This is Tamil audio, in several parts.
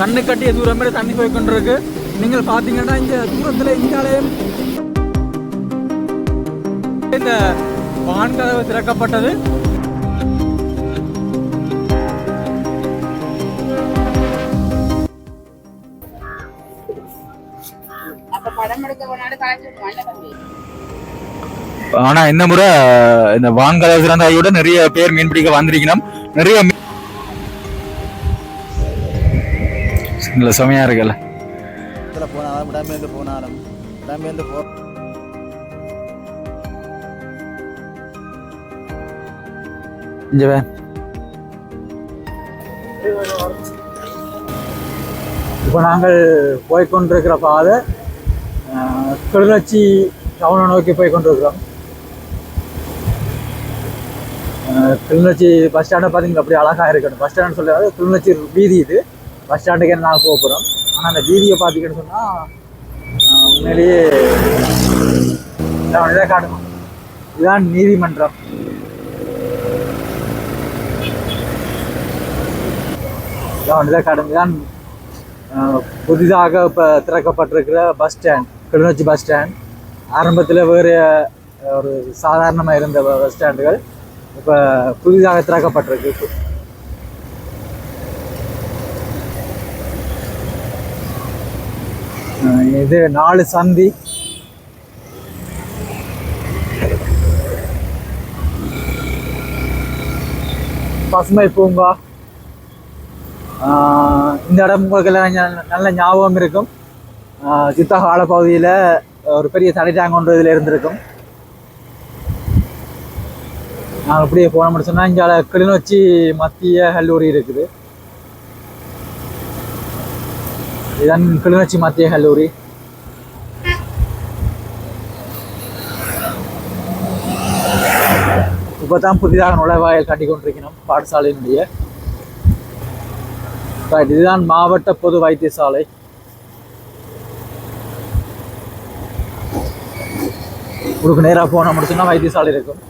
கண்ணு கட்டிய தூரம் மேலே தண்ணி போய் கொண்டிருக்கு. நீங்கள் பார்த்தீங்கன்னா இந்த தூரத்தில் இங்காலயம் இந்த வான் கதவு திறக்கப்பட்டது. ஆனா இந்த முறை இந்த வான் கதவு திறந்ததையோட நிறைய பேர் மீன் பிடிக்க வந்திருக்கணும். நிறைய இல்ல செமையா இருக்குல்ல இடத்துல போனாலும் இடமேந்து போனாலும் இடமேந்து போ இங்க வே. இப்போ நாங்கள் போய்கொண்டிருக்கிற பாதை கிளிநொச்சி டவுனை நோக்கி போய் கொண்டிருக்கிறோம் கிளிநொச்சி பஸ் ஸ்டாண்டை பார்த்தீங்கன்னா அப்படி அழகாக இருக்கணும். பஸ் ஸ்டாண்ட் சொல்லுறது கிளிநொச்சி வீதி இது. பஸ் ஸ்டாண்டுக்கு நாங்கள் போக போகிறோம் ஆனால் அந்த வீதியை பார்த்துக்கிட்டு சொன்னால் உண்மையிலேயே இதான் காட்டணும் இதுதான் நீதிமன்றம். இதான் இதை காட்டணும் இதுதான் புதிதாக இப்போ திறக்கப்பட்டிருக்கிற bus stand Kilinochchi bus stand ஆரம்பத்தில் வேறு ஒரு சாதாரணமாக இருந்த பஸ் ஸ்டாண்டுகள் இப்போ புதிதாக திறக்கப்பட்டிருக்கு. இது நாலு சந்தி. பசுமை பூங்கா. இந்த இடம் உங்களுக்கு எல்லாம் நல்ல ஞாபகம் இருக்கும். சித்தா கால பகுதியில் ஒரு பெரிய தடை டேங்க் ஒன்று இதில் இருந்திருக்கும். நாங்கள் அப்படியே போனோம்னு சொன்னால் இங்கே கிளிநொச்சி மத்திய கல்லூரி இருக்குது. இதுதான் கிளிநொச்சி மத்திய கல்லூரி. இப்போ தான் புதிதாக நுழைவாயில் கட்டி கொண்டிருக்கணும் பாடசாலையினுடைய. ரைட் இதுதான் மாவட்ட பொது வைத்தியசாலை. உங்களுக்கு நேராக போன முடிச்சுன்னா வைத்தியசாலை இருக்கும்.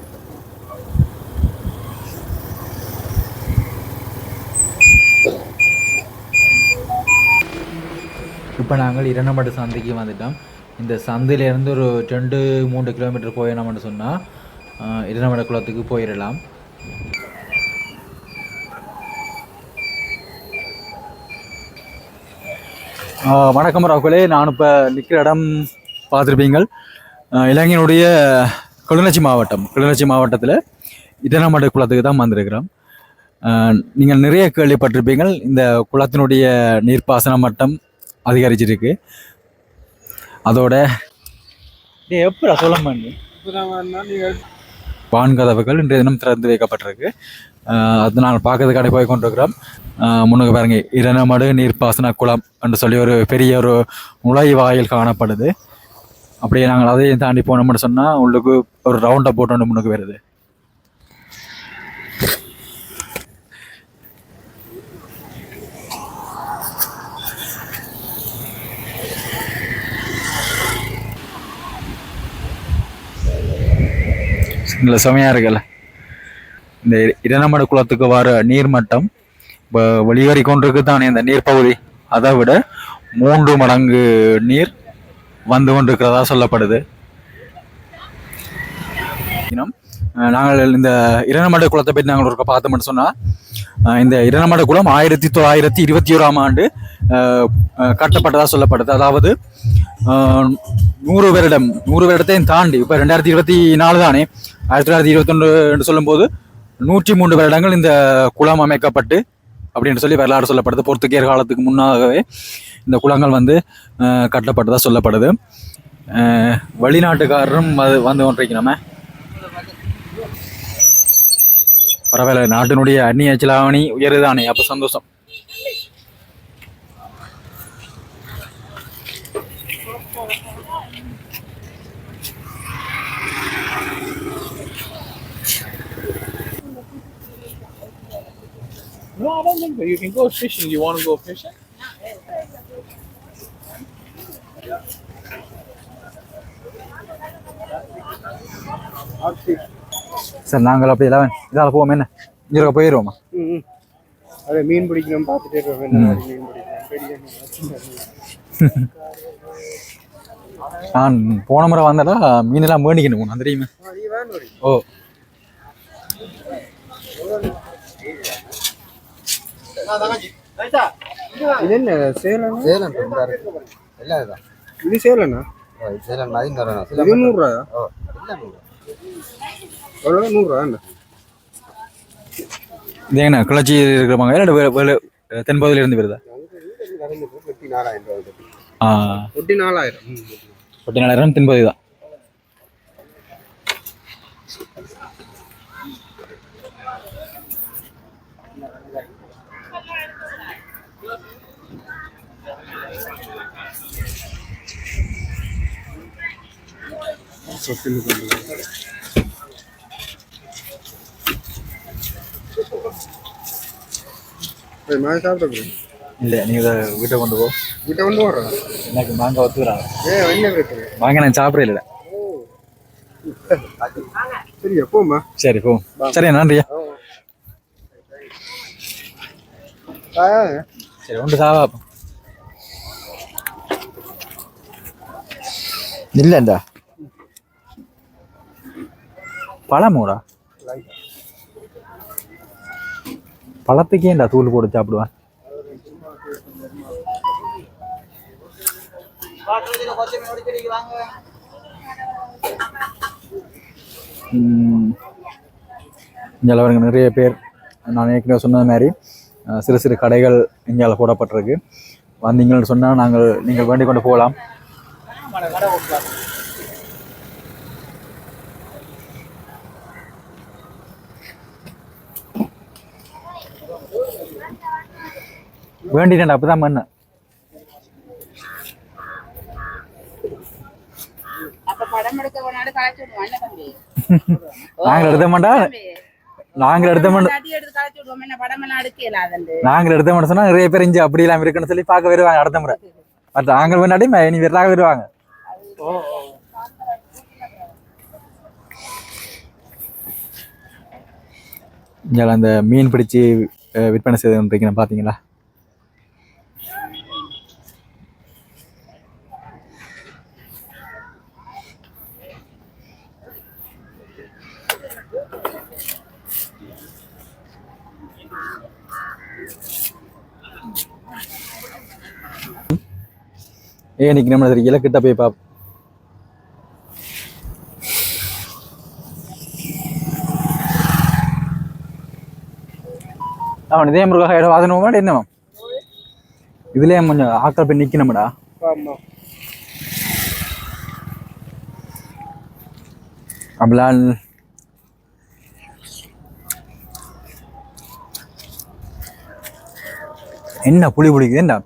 இப்போ நாங்கள் இரண்டமட்டு சந்தைக்கு வந்துட்டோம். இந்த சந்தையிலேருந்து ஒரு ரெண்டு மூன்று கிலோமீட்டர் போயிடணும்னு சொன்னால் இரண்டமட குளத்துக்கு போயிடலாம். வணக்கம் ராகுலே. நான் இப்போ நிற்கிற இடம் பார்த்துருப்பீங்கள். இலங்கையினுடைய கிளிநொச்சி மாவட்டம். கிளிநொச்சி மாவட்டத்தில் இடனமட குளத்துக்கு தான் வந்திருக்கிறோம். நீங்கள் நிறைய கேள்விப்பட்டிருப்பீங்கள். இந்த குளத்தினுடைய நீர்ப்பாசன மட்டம் அதிகரிச்சிருக்கு. அதோட எப்படா சொல்ல மாட்டேன்? வான்கதவுகள் இன்றைய தினம் திறந்து வைக்கப்பட்டிருக்கு. அது நாங்கள் பார்க்கறதுக்காக போய் கொண்டிருக்கிறோம். முன்னுக்கு பாருங்க இரணமடு நீர்ப்பாசன குளம் என்று சொல்லி ஒரு பெரிய ஒரு நுழைவாயில் காணப்படுது. அப்படியே நாங்கள் அதையும் தாண்டி போனோம்னு சொன்னால் உள்ளுக்கு ஒரு ரவுண்டை போட்டு ஒன்று முன்னுக்கு வருது. இல்லை செமையாக இருக்குல்ல இந்த இரணமடு குளத்துக்கு வர நீர்மட்டம் இப்போ வெளியேறி கொண்டிருக்கு தானே இந்த நீர்ப்பகுதி. அதை விட மூன்று மடங்கு நீர் வந்து கொண்டிருக்கிறதா சொல்லப்படுது. இனம், நாங்கள் இந்த இரணமட குளத்தை பற்றி நாங்கள் ஒரு பார்த்தோம்னு சொன்னால் இந்த இரணமட குளம் ஆயிரத்தி தொள்ளாயிரத்தி இருபத்தி ஓராம் ஆண்டு கட்டப்பட்டதாக சொல்லப்படுது. அதாவது நூறு வருடம் நூறு வருடத்தையும் தாண்டி இப்போ ரெண்டாயிரத்தி இருபத்தி நாலு தானே ஆயிரத்தி தொள்ளாயிரத்தி இருபத்தொன்று என்று சொல்லும்போது நூற்றி மூன்று வருடங்கள் இந்த குளம் அமைக்கப்பட்டு அப்படின்னு சொல்லி வரலாறு சொல்லப்படுது. போர்த்துகேயர் காலத்துக்கு முன்னாகவே இந்த குளங்கள் வந்து கட்டப்பட்டதாக சொல்லப்படுது. வெளிநாட்டுக்காரரும் அது வந்து ஒன்றைக்கு நம்ம பரவாயில்ல நாட்டினுடைய அந்நிய செலாவணி உயருதானே அப்போ சந்தோஷம் No, I don't think so. You can go fishing. You want to go fishing? Sir நாங்கள் அப்படி எல்லாம் இதால் போவோம் என்ன? இங்கே போயிடுவோமா அதை மீன் பிடிக்கணும் பார்த்துட்டே பிடிக்கணும் நான் போன முறை வந்தடா மீனெல்லாம் வேண்டிக்கணும் போனோம் தெரியுமா? ஓ. இது என்ன சேலம்? சேலம் எல்லாம் இதுதான் இது சேலண்ணா சேலம் மாதிரி தரணும் இது நூறுரூவாயா? ஓ எல்லாம் நூறு. எவ்வளோ நூறுரூவா இது என்ன கிளர்ச்சி இருக்கிறவங்க இல்லை வேறு வேறு தென்பகுதியில இருந்து வருதா எட்டி நாலாயிரம் ரூபா வருது. ஆ எட்டி நாலாயிரம் ம். பட்டி நாலாயிரம் தென்பகுதி தான் சொட்டுன்னு கொண்டு வா. ஏய், நான் சாப்பிட்டு இல்லை நீங்கள் வீட்டை கொண்டு போ. கிட்ட கொண்டு வர்றேன் எனக்கு மாங்காய் ஒத்துக்கிறாங்க. ஏ என்ன பிரச்சனை மாங்காய் நான் சாப்பிடல இல்லை சரி எப்போம்மா சரி போ. சரி நன்றியா? ஆ. சரி ஒன்று சாவா இல்லைண்டா பழமோடா பழத்துக்கே இந்த தூள் போட்டு சாப்பிடுவேன். இங்கே பாருங்க நிறைய பேர். நான் ஏற்கனவே சொன்னது மாதிரி சிறு சிறு கடைகள் இங்கே போடப்பட்டிருக்கு. வந்தீங்கன்னு சொன்னால் நாங்கள் நீங்கள் வேண்டிக் கொண்டு போகலாம். வேண்டிட்டேன் அப்பதான் பண்ணேன் அப்ப என்ன தம்பி. நாங்கள் எடுத்த மாட்டா? நாங்கள் எடுத்த நாங்கள் எடுத்த மாட்டோம் சொன்னா நிறைய பேர் இஞ்சி அப்படி இல்லாம இருக்குன்னு சொல்லி பார்க்க வருவாங்க அடுத்த முறை. பட் நாங்கள் முன்னாடி இனி வேறாக வருவாங்க. இங்கே அந்த மீன் பிடிச்சி விற்பனை செய்து பார்த்தீங்களா ஏன் இன்னைக்கு நம்ம தெரியல கிட்ட போய் பாப் அவன் இதே முருகா இடம் வாதனமா என்னவா இதுலயே கொஞ்சம் ஆக்கள் போய் நிக்கணும்டா. அப்படிலாம் என்ன புளி புளிக்குது என்ன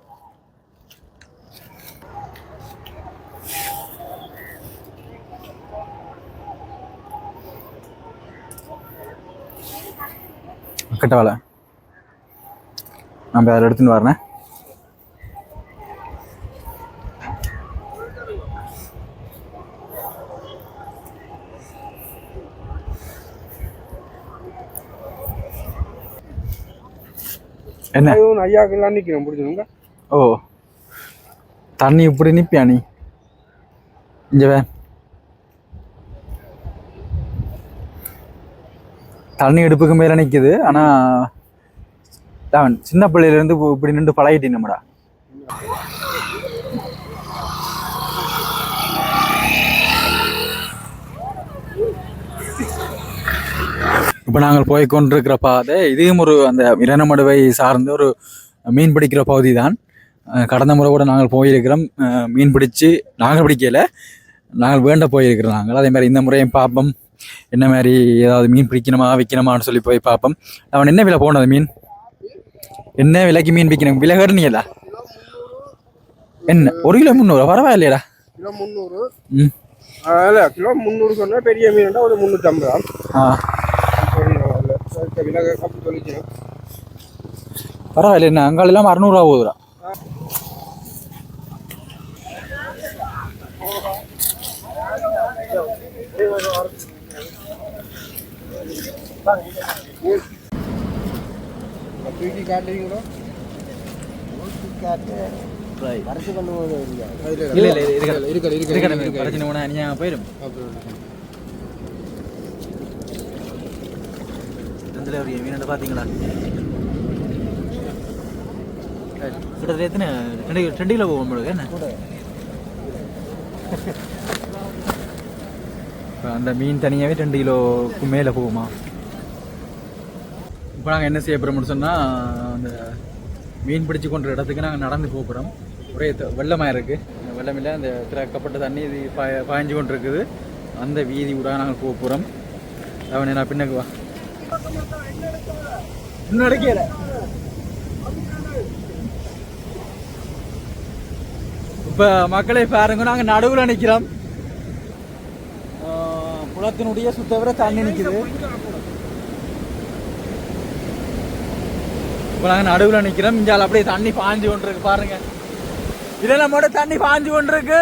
கட்ட வேலை நம்ம அதில் எடுத்துன்னு வரேன். என்ன? ஐயாக்கெல்லாம் நிற்கிறேன் பிடிச்சவங்க ஓ. தண்ணி இப்படி நிப்பியா நீ? இங்க தண்ணி எடுப்புக்கு மேலே நிற்குது ஆனால் தான் சின்ன பிள்ளையிலேருந்து இப்படி நின்று பழகிட்டேன் நம்மடா இப்போ நாங்கள் போய் கொண்டிருக்கிற பாதை இதையும் ஒரு அந்த இரணமடுவை சார்ந்த ஒரு மீன் பிடிக்கிற பகுதி தான் கடந்த முறை கூட நாங்கள் போயிருக்கிறோம். மீன் பிடிச்சி நாங்கள் பிடிக்கல. நாங்கள் வேண்ட போயிருக்கிறோம் நாங்கள். அதே மாதிரி இந்த முறையும் பார்ப்போம் என்ன மாதிரி ஏதாவது மீன் பிடிக்கணுமா விற்கணுமான்னு சொல்லி போய் பார்ப்போம். அவன் என்ன விலை போனது மீன்? என்ன விலைக்கு மீன் விற்கணும்? விலை கேட்டுனீங்களா என்ன ஒரு கிலோ முந்நூறு? பரவாயில்லையடா. கிலோ முந்நூறு. ம். அதில் கிலோ முந்நூறு சொன்னால் பெரிய மீன்டா ஒரு முந்நூற்றம்பது ரூபா. ஆ. பரவாயில்ல என்ன அங்காளெல்லாம் அறநூறுவா போகுதுடா. தூக்கி காட்டுறீங்களோ காற்று வரைச்சு கொண்டு போயிடும் ஒரு மீன் பார்த்தீங்களா கிட்டத்தட்ட எத்தனை ரெண்டு ரெண்டு கிலோ போகும் உங்களுக்கு என்ன அந்த மீன் தனியாகவே ரெண்டு கிலோக்கு மேலே போகுமா? இப்போ நாங்கள் என்ன செய்ய போகிறோம்னு சொன்னால் அந்த மீன் பிடிச்சி கொண்ட இடத்துக்கு நாங்கள் நடந்து போக போகிறோம் ஒரே த- வெள்ளமாக இருக்குது அந்த வெள்ளமில்ல அந்த திறக்கப்பட்ட தண்ணி இது பாய பாய்ஞ்சு கொண்டு இருக்குது அந்த வீதி கூட நாங்கள் போக போகிறோம் அவனே நான் பின்னுக்கு வா. நடக்கல இப்போ மக்களை பாருங்க நாங்கள் நடுவில் நிற்கிறோம் குளத்தினுடைய சுத்தவரை தண்ணி நிக்குது. இப்போ நாங்கள் நடுவில் நிற்கிறோம் இஞ்சால் அப்படியே தண்ணி பாஞ்சு கொண்டு இருக்கு பாருங்க. இதெல்லாம் மட்டும் தண்ணி பாஞ்சு கொண்டு இருக்கு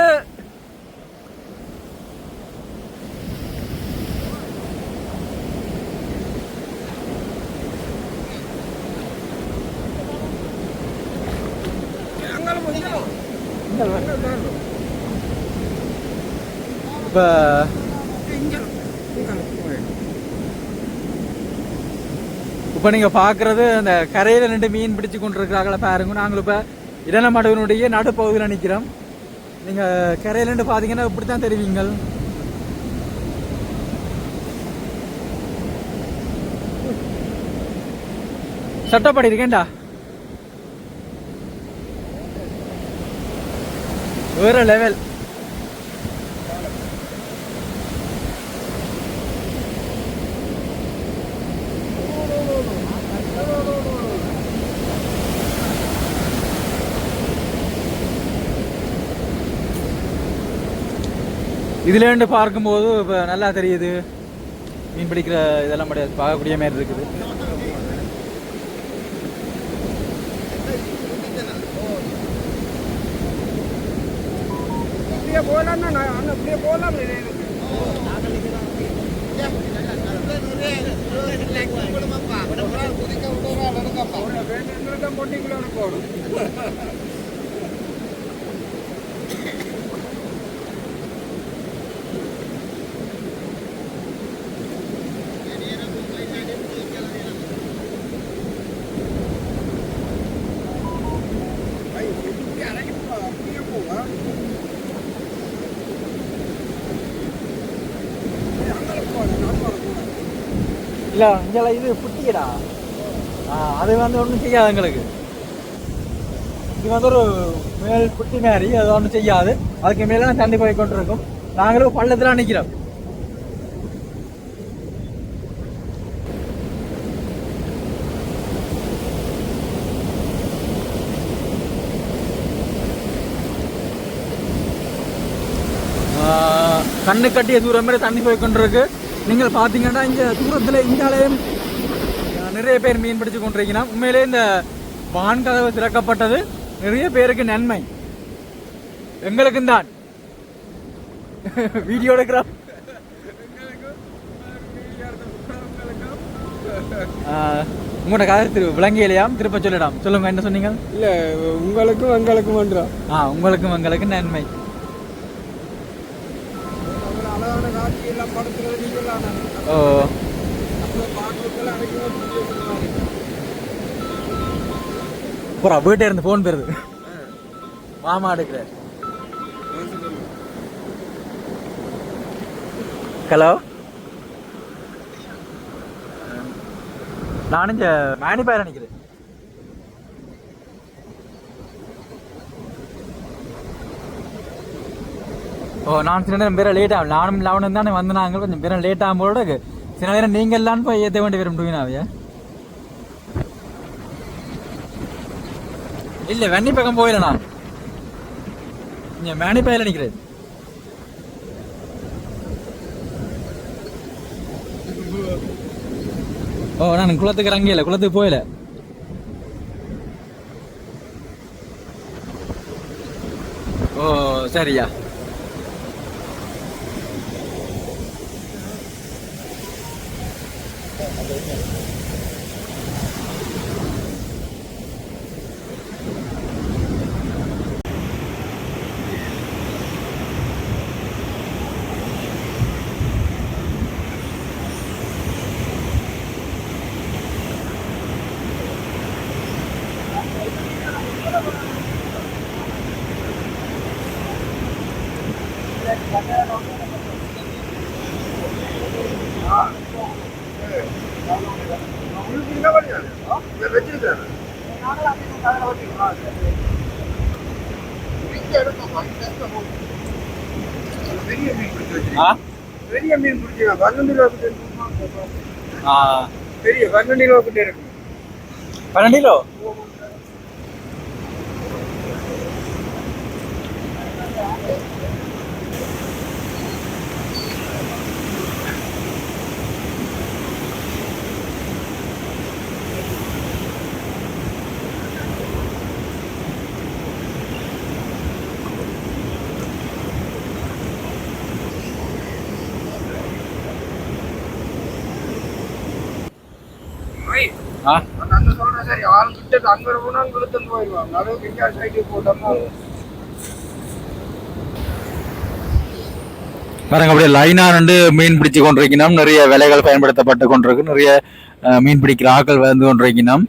இப்போ இப்போ நீங்கள் பார்க்குறது அந்த கரையில் நின்று மீன் பிடிச்சு கொண்டிருக்கிறாங்கள பாருங்க. நாங்களும் இப்போ இடனமடவனுடைய நடுப்பகுதியில் நிற்கிறோம் நீங்கள் கரையில் நின்று பார்த்தீங்கன்னா இப்படி தான் தெரிவிங்கள். சட்டப்படி இருக்கேன்டா. வேறு லெவல் இதுல இருந்து பார்க்கும்போது இப்போ நல்லா தெரியுது. மீன் பிடிக்கிற இதெல்லாம் முடியாது பார்க்கக்கூடிய மாதிரி இருக்குது. போகலாம் போகலாம் இல்லை இங்கே இது புட்டியடா. ஆ அது வந்து ஒன்றும் செய்யாது எங்களுக்கு. இது வந்து ஒரு மேல் புட்டி மாதிரி அது ஒன்றும் செய்யாது. அதுக்கு மேலே தண்ணி போய் கொண்டிருக்கும். நாங்களும் பள்ளத்தில் நிற்கிறோம் ஆஹ் கண்ணு கட்டிய தூரம் மாதிரி தண்ணி போய் கொண்டிருக்கு. நீங்கள் பார்த்தீங்கன்னா இங்கே தூரத்தில் இங்காலயம் நிறைய பேர் மீன் பிடிச்சு கொண்டிருக்கிறோம் உண்மையிலே இந்த வான் கதவு திறக்கப்பட்டது. நிறைய பேருக்கு நன்மை. எங்களுக்கும் தான். வீடியோ எடுக்கிறோம். உங்களோட கதை திரு விளங்கியலையாம் திருப்ப சொல்லிடாம் சொல்லுங்க என்ன சொன்னீங்க? இல்ல உங்களுக்கும் எங்களுக்கும் ஆ உங்களுக்கும் எங்களுக்கும் நன்மை. அடைக்கணும் பூரா வீட்டே இருந்து ஃபோன் பெறுது மாமா எடுக்கிறார். ஹலோ? நான் இங்க மேனி பயிர ஓ நான் சில நேரம் பேரை லேட் ஆகும் நானும் லெவனும் தானே வந்து நாங்கள் கொஞ்சம் பேர லேட் ஆகும் போல சில நேரம் நீங்கள் எல்லாம் போய் ஏற்ற வேண்டி வரும் இல்லை வெண்ணி பக்கம் போயில நான். இங்க மேனி பயில நிற்கிறேன் ஓ நான் குளத்துக்கு இறங்கல குளத்துக்கு போயில. ஓ சரியா. பெரிய மீன் பிடிச்சிங்க பன்னெண்டு ரூபா கிட்ட இருக்குமா? பெரிய பன்னெண்டு ரூபா கிட்ட இருக்கு பன்னெண்டு கிலோ சரி ஆள் கிட்ட அங்க போனா கொடுத்துட்டு போயிடுவாங்க. அளவுக்கு இங்கே சைடு போட்டோம்னா பாருங்க அப்படியே லைனா ரெண்டு மீன் பிடிச்சு கொண்டிருக்கணும் நிறைய விலைகள் பயன்படுத்தப்பட்டு கொண்டிருக்கு. நிறைய மீன் பிடிக்கிற ஆட்கள் வந்து கொண்டிருக்கணும்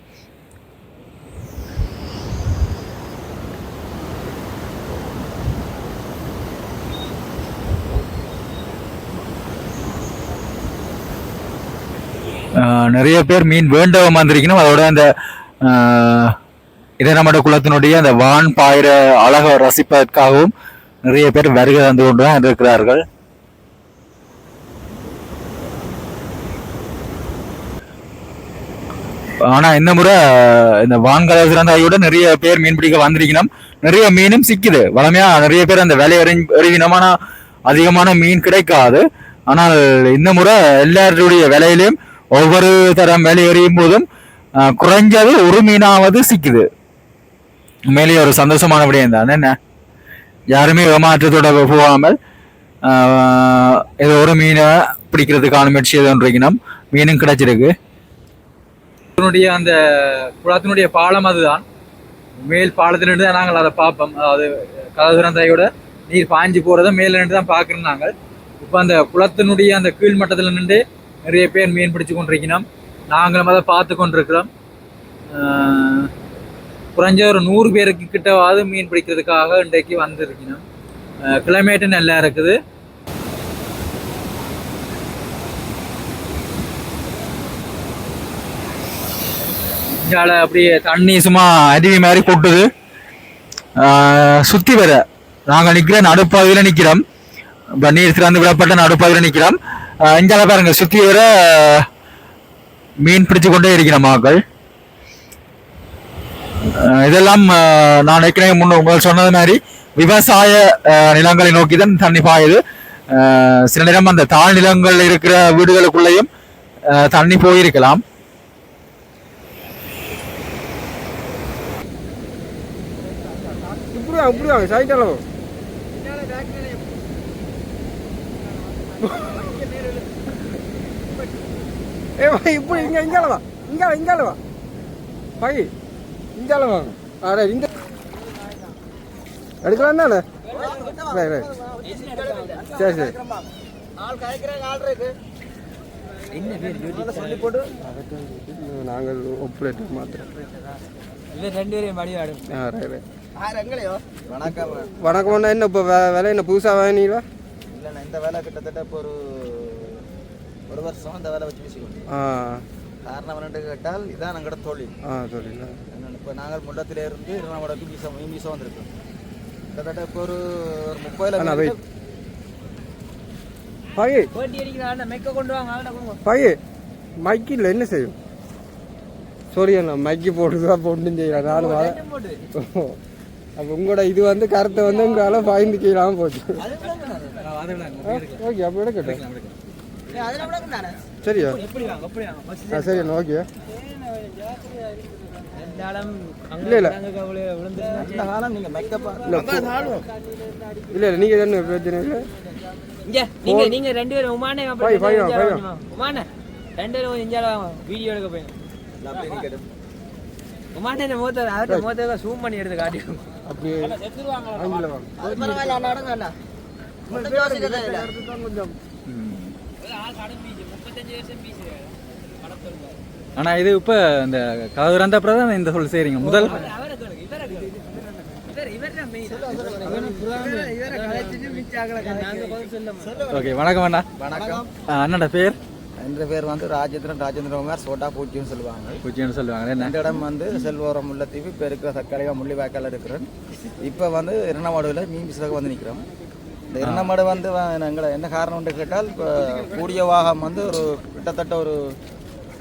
நிறைய பேர் மீன் வேண்டவ மாதிரிக்கணும் அதோட அந்த அஹ், இதனமட குளத்தினுடைய அந்த வான் பாயிர அழகை ரசிப்பதற்காகவும் நிறைய பேர் வருகை வந்து கொண்டு தான் இருக்கிறார்கள். ஆனா இந்த முறை இந்த வான்கலை சிறந்தாயோட நிறைய பேர் மீன் பிடிக்க வந்திருக்கணும். நிறைய மீனும் சிக்குது. வளமையா நிறைய பேர் அந்த விலை எறி எறிவினோம் அதிகமான மீன் கிடைக்காது. ஆனால் இந்த முறை எல்லாருடைய விலையிலையும் ஒவ்வொரு தரம் மேலே எறியும் போதும் குறைஞ்சது ஒரு மீனாவது சிக்குது. உண்மையிலேயே ஒரு சந்தோஷமான விடயம் தான். என்ன? யாருமே ஏமாற்றத்தோட போகாமல் ஏதோ ஒரு மீனை பிடிக்கிறதுக்கான முயற்சி ஏதோ இருக்கணும். மீனும் கிடைச்சிருக்கு. அதனுடைய அந்த குளத்தினுடைய பாலம் அதுதான். மேல் பாலத்திலிருந்து தான் நாங்கள் அதை பார்ப்போம். அதாவது கதசுரந்தையோட நீர் பாய்ஞ்சு போகிறத மேலே நின்று தான் பார்க்குறோம் நாங்கள். இப்போ அந்த குளத்தினுடைய அந்த கீழ்மட்டத்தில் நின்று நிறைய பேர் மீன் பிடிச்சு கொண்டிருக்கிறோம். நாங்களும் அதை பார்த்து கொண்டிருக்கிறோம். குறைஞ்ச ஒரு நூறு பேருக்கு கிட்டவாது மீன் பிடிக்கிறதுக்காக இன்றைக்கு வந்திருக்கணும் கிளைமேட்டு நல்லா இருக்குது. இங்கால அப்படியே தண்ணி சும்மா அருவி மாதிரி கொட்டுது. சுற்றி வர நாங்கள் நிற்கிற நடுப்பகுதியில் நிற்கிறோம் இப்ப நீர் திறந்து விடப்பட்ட நடுப்பகுதியில நிற்கிறோம் ஆஹ் இங்கால பாருங்க சுத்தி வர மீன் பிடிச்சு கொண்டே இருக்கிறோம் மக்கள். இதெல்லாம் நான் ஏற்கனவே முன்ன முதல் சொன்னது மாதிரி விவசாய நிலங்களை நோக்கி தான் தண்ணி பாயுது. சில நேரம் அந்த தாழ் நிலங்கள் இருக்கிற வீடுகளுக்குள்ளேயும் தண்ணி போயிருக்கலாம். இப்படி வாங்க இப்படி வாங்க சைட்டில் ஏ வா, இப்படி வா இங்கால வா. பை இங்கால வாங்க அட இந்த எடுக்கலாம் தானே? ரைட் ரைட் சரி சரி. நாங்கள் ஒப்புலேட்டு மாத்திரம். ஆ ரைட் ரைட் வணக்கம். வணக்கம் அண்ணா. என்ன இப்போ விலை என்ன புதுசாக வாங்கினீங்களா? இல்லைண்ணா இந்த வேலை கிட்டத்தட்ட இப்போ ஒரு ஒரு வருஷம் இந்த வேலை வச்சு வீசிக்கொண்டு ஆ. காரணம் என்னென்னு கேட்டால் இதான் எங்களோட தொழில். என்னென்னு இப்போ நாங்கள் முண்டத்திலே இருந்து இருநாமடக்கு மீசம் மீசம் வந்திருக்கோம். கிட்டத்தட்ட இப்போ ஒரு ஒரு வெயிட். பையே. பையே மைக்கு இல்லை என்ன செய்யும்? சாரி அண்ணா மைக்கு போட்டுதான் போட்டு செய்யலாம் நாலு அப்போ உங்களோட இது வந்து கருத்தை வந்து உங்களால் பாய்ந்து செய்யலாமல் போச்சு ஓகே அப்போ எடுக்கட்டும் சரியா? ஆ சரி அண்ணா ஓகே. இல்லை நீங்கள் என்ன பிரச்சனை இங்க நீங்க நீங்க ரெண்டு பேரும் உமானே. உமானே ரெண்டு பேரும் இஞ்சால வீடியோ எடுக்க போய். உமானே மூத்த அவர்கிட்ட மூத்த ஜூம் பண்ணி எடுத்து காட்டி. அப்படியே ஆங்கில வாங்க அது பரவாயில்ல அண்ணா அடங்க அண்ணா. ஒண்ணும் யோசிக்கிறதே இல்லை. கொஞ்சம் முப்பத்தஞ்சு வருஷம் பீஸ் ஆனா இது இப்ப இந்த அப்புறம் தான் இந்த சொல் செய்றீங்க. முதல் ஓகே வணக்கம் அண்ணா. வணக்கம். அண்ணோட பேர்? என்ற பேர் வந்து ராஜேந்திரன் ராஜேந்திரகுமார் சோட்டா பூச்சின்னு சொல்லுவாங்க. பூச்சின்னு சொல்லுவாங்க. இந்த இடம் வந்து செல்வரம் முல்லைத்தீவு இப்போ இருக்கிற தக்காளியாக முள்ளிவாய்க்கால் இருக்கிறேன் இப்போ வந்து இரணமாடுவில் மீன் பிசுக்காக வந்து நிற்கிறோம் இந்த இரணமாடு வந்து எங்களை என்ன காரணம்னு கேட்டால் இப்போ கூடிய வாகம் வந்து ஒரு கிட்டத்தட்ட ஒரு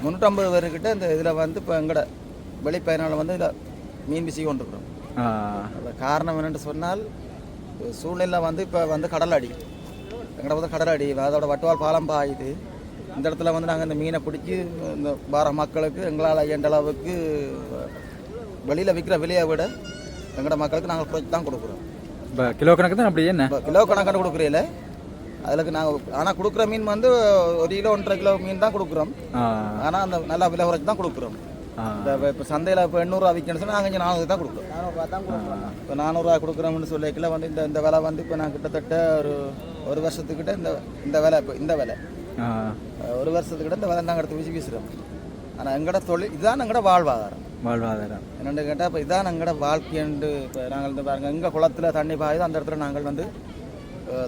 முந்நூற்றம்பது பேருக்கிட்ட இந்த இதில் வந்து இப்போ எங்களோட வெளிப்பயனால வந்து இதில் மீன் பிசி கொண்டிருக்கிறோம் காரணம் என்னென்னு சொன்னால் சூழ்நிலை வந்து இப்போ வந்து கடல் அடி எங்கள்ட வந்து கடல் அடி அதோட வட்டுவால் பாலம் பாயுது. இந்த இடத்துல வந்து நாங்கள் இந்த மீனை பிடிச்சி இந்த வார மக்களுக்கு எங்களால் இயன்ற அளவுக்கு வெளியில் விற்கிற விலையை விட எங்களோட மக்களுக்கு நாங்கள் குறைச்சி தான் கொடுக்குறோம். இப்போ கிலோ கணக்கு தான் அப்படி என்ன? இப்போ கிலோ கணக்கான கொடுக்குறீல? அதில் நாங்கள் ஆனால் கொடுக்குற மீன் வந்து ஒரு கிலோ ஒன்றரை கிலோ மீன் தான் கொடுக்குறோம். ஆனால் அந்த நல்லா விலை குறைச்சி தான் கொடுக்குறோம். இப்போ சந்தையில் இப்போ எண்ணூறுரூவா விற்கணும்னு சொன்னால் நாங்கள் இங்கே நானூறு தான் கொடுக்குறோம். இப்போ நானூறுரூவா கொடுக்குறோம்னு சொல்லிக்கல வந்து இந்த இந்த விலை வந்து இப்போ நான் கிட்டத்தட்ட ஒரு ஒரு வருஷத்துக்கிட்ட இந்த இந்த விலை இப்போ இந்த விலை. ஒரு வருஷத்துக்கிட்ட இந்த விலை நாங்கள் எடுத்து வீசி வீசுகிறோம் ஆனால் எங்களோட தொழில் இதுதான் எங்களோட வாழ்வாதாரம். வாழ்வாதாரம். என்னென்னு கேட்டால் இப்போ இதான் எங்களோட வாழ்க்கையண்டு இப்போ நாங்கள் இந்த பாருங்க எங்கள் குளத்தில் தண்ணி பாயுது அந்த இடத்துல நாங்கள் வந்து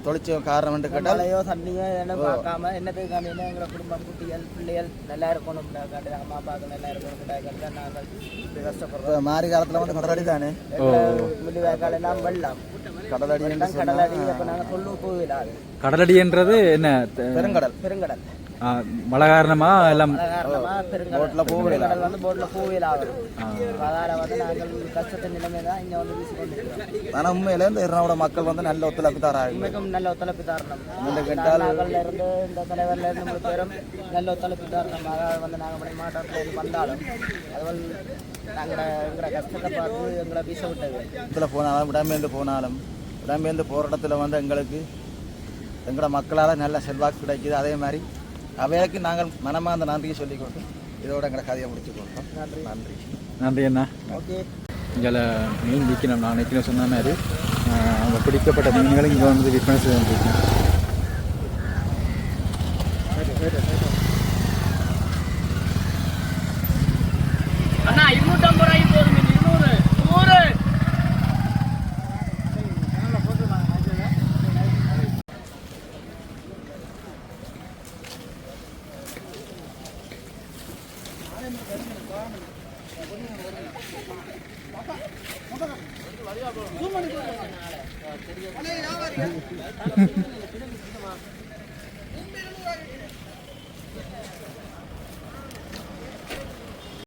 தொழிற்ச காரணம்னு கேட்டால் மழையோ தண்ணியோ என்ன பார்க்காம என்னத்துக்கு காமினா எங்களோட குடும்பம் குட்டிகள் பிள்ளைகள் நல்லா இருக்கணும் காட்டி அம்மா அப்பாவுக்கு நல்லா இருக்கணும் நாங்கள் இப்படி கஷ்டப்படுறோம். இப்போ மாறி காலத்தில் வந்து கடலடி தானே? முள்ளிவாய்க்கால் எல்லாம் வெள்ளம். கடலடி என்று வெள்ளம் கடல் அடி அப்போ நாங்கள் சொல்லு போயிடாது கடலடின்றது என்ன? த- பெருங்கடல். பெருங்கடல். மழை காரணமா எல்லாம் காரணமாக பெருங்கடல் போட்ல போகவே வந்து போட்டில் போவில் ஆகும் அதால் வந்து நாங்கள் கஷ்டத்தின் நிலைமை தான் இங்கே வந்து வீசி கொண்டிருக்கிறோம். ஆனால் உண்மையில இந்த இரணோட மக்கள் வந்து நல்ல ஒத்துழைப்பு தராங்க. உண்மைக்கும் நல்ல ஒத்துழைப்பு தரணும். இந்த கேட்டால் இருந்து இந்த தலைவர்ல இருந்து மூணு பேரும் நல்ல ஒத்துழைப்பு தரணும். அதாவது வந்து நாங்கள் மணி மாவட்டத்தில் இருந்து வந்தாலும் அதுவல் நாங்கள் எங்களை கஷ்டத்தை பார்த்து எங்களை வீச விட்டது. இடத்துல போனாலும் இடம்பெயர்ந்து போனாலும் இடம்பெயர்ந்து போகிற இடத்துல வந்து எங்களுக்கு எங்களோட மக்களால் நல்ல செல்வாக்கு கிடைக்குது. அதே மாதிரி அவைக்கு நாங்கள் மனமார்ந்த நன்றியை சொல்லிக்கொண்டு இதோட எங்களை கதையை முடிச்சுக்கொண்டோம் நன்றி. நன்றி. நன்றி அண்ணா. ஓகே. இங்கே மீன் விற்கணும். நான் நிற்கணும் சொன்ன மாதிரி ஆ, அங்கே பிடிக்கப்பட்ட மீன்களை இங்கே வந்து விற்பனை செய்து